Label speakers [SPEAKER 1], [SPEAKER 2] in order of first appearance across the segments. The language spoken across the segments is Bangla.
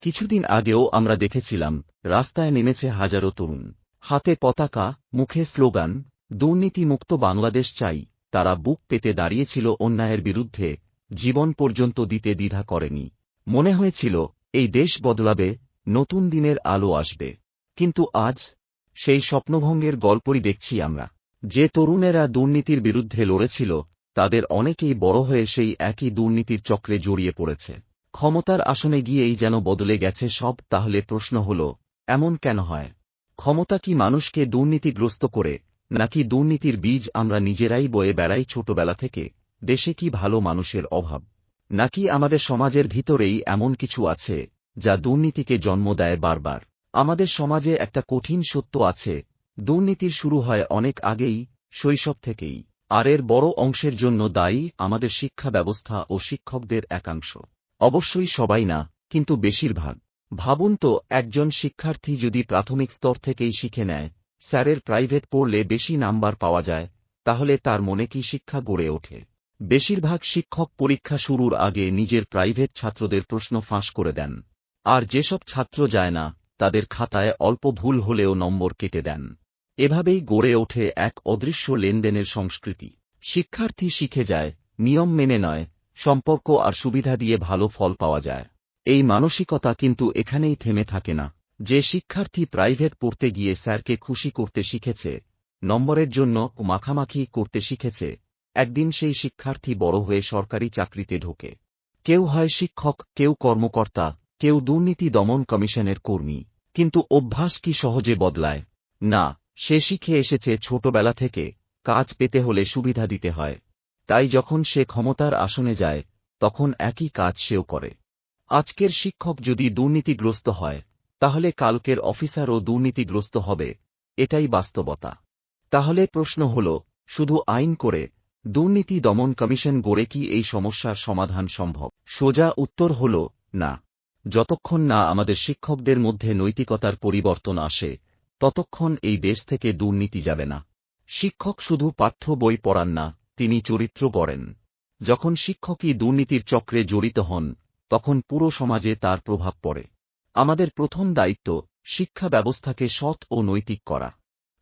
[SPEAKER 1] কিছুদিন আগেও আমরা দেখেছিলাম, রাস্তায় নেমেছে হাজারো তরুণ। হাতে পতাকা, মুখে স্লোগান, দুর্নীতিমুক্ত বাংলাদেশ চাই। তারা বুক পেতে দাঁড়িয়েছিল অন্যায়ের বিরুদ্ধে, জীবন পর্যন্ত দিতে দ্বিধা করেনি। মনে হয়েছিল, এই দেশ বদলাবে, নতুন দিনের আলো আসবে। কিন্তু আজ, সেই স্বপ্নভঙ্গের গল্পই দেখছি আমরা। যে তরুণেরা দুর্নীতির বিরুদ্ধে লড়েছিল, তাদের অনেকেই বড় হয়ে সেই একই দুর্নীতির চক্রে জড়িয়ে পড়েছে। ক্ষমতার আসনে গিয়েই যেন বদলে গেছে সব, তাহলে প্রশ্ন হল, এমন কেন হয়? ক্ষমতা কি মানুষকে দুর্নীতিগ্রস্ত করে, নাকি দুর্নীতির বীজ আমরা নিজেরাই বয়ে বেড়াই ছোটবেলা থেকে? দেশে কি ভালো মানুষের অভাব? নাকি আমাদের সমাজের ভিতরেই এমন কিছু আছে, যা দুর্নীতিকে জন্ম দেয় বারবার? আমাদের সমাজে একটা কঠিন সত্য আছে, দুর্নীতির শুরু হয় অনেক আগেই, শৈশব থেকেই। আর এর বড় অংশের জন্য দায়ী আমাদের শিক্ষা ব্যবস্থা ও শিক্ষকদের একাংশ। অবশ্যই সবাই না, কিন্তু বেশিরভাগ। ভাবুন তো, একজন শিক্ষার্থী যদি প্রাথমিক স্তর থেকেই শিখে নেয়, স্যারের প্রাইভেট পড়লে বেশি নাম্বার পাওয়া যায়, তাহলে তার মনে কি শিক্ষা গড়ে ওঠে? বেশিরভাগ শিক্ষক পরীক্ষা শুরুর আগে নিজের প্রাইভেট ছাত্রদের প্রশ্ন ফাঁস করে দেন। আর যেসব ছাত্র যায় না, তাদের খাতায় অল্প ভুল হলেও নম্বর কেটে দেন। এভাবেই গড়ে ওঠে এক অদৃশ্য লেনদেনের সংস্কৃতি। শিক্ষার্থী শিখে যায়, নিয়ম মেনে নয় সম্পর্ক আর সুবিধা দিয়ে ভালো ফল পাওয়া যায়। এই মানসিকতা কিন্তু এখানেই থেমে থাকে না। যে শিক্ষার্থী প্রাইভেট পড়তে গিয়ে স্যারকে খুশি করতে শিখেছে, নম্বরের জন্য মাখামাখি করতে শিখেছে, একদিন সেই শিক্ষার্থী বড় হয়ে সরকারি চাকরিতে ঢোকে। কেউ হয় শিক্ষক, কেউ কর্মকর্তা, কেউ দুর্নীতি দমন কমিশনের কর্মী, কিন্তু অভ্যাস কি সহজে বদলায়? না, সে শিখে এসেছে ছোটবেলা থেকে, কাজ পেতে হলে সুবিধা দিতে হয়। তাই যখন সে ক্ষমতার আসনে যায়, তখন একই কাজ সেও করে। আজকের শিক্ষক যদি দুর্নীতিগ্রস্ত হয়, তাহলে কালকের অফিসারও দুর্নীতিগ্রস্ত হবে, এটাই বাস্তবতা। তাহলে প্রশ্ন হল, শুধু আইন করে দুর্নীতি দমন কমিশন গড়ে কি এই সমস্যার সমাধান সম্ভব? সোজা উত্তর হল, না। যতক্ষণ না আমাদের শিক্ষকদের মধ্যে নৈতিকতার পরিবর্তন আসে, ততক্ষণ এই দেশ থেকে দুর্নীতি যাবে না। শিক্ষক শুধু পাঠ্য বই পড়ান না তিনি চরিত্র গড়েন। যখন শিক্ষকই দুর্নীতির চক্রে জড়িত হন, তখন পুরো সমাজে তার প্রভাব পড়ে। আমাদের প্রথম দায়িত্ব শিক্ষা ব্যবস্থাকে সৎ ও নৈতিক করা।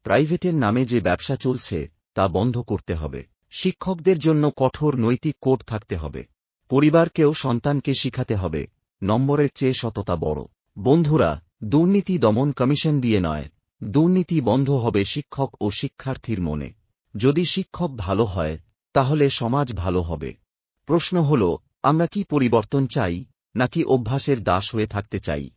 [SPEAKER 1] প্রাইভেটের নামে যে ব্যবসা চলছে, তা বন্ধ করতে হবে। শিক্ষকদের জন্য কঠোর নৈতিক কোড থাকতে হবে। পরিবারকেও সন্তানকে শিখাতে হবে। নম্বরের চেয়ে সততা বড়। বন্ধুরা, দুর্নীতি দমন কমিশন দিয়ে নয়। দুর্নীতি বন্ধ হবে শিক্ষক ও শিক্ষার্থীর মনে। যদি শিক্ষক ভালো হয় তাহলে সমাজ ভালো হবে। প্রশ্ন হল, আমরা কি পরিবর্তন চাই, নাকি অভ্যাসের দাস হয়ে থাকতে চাই?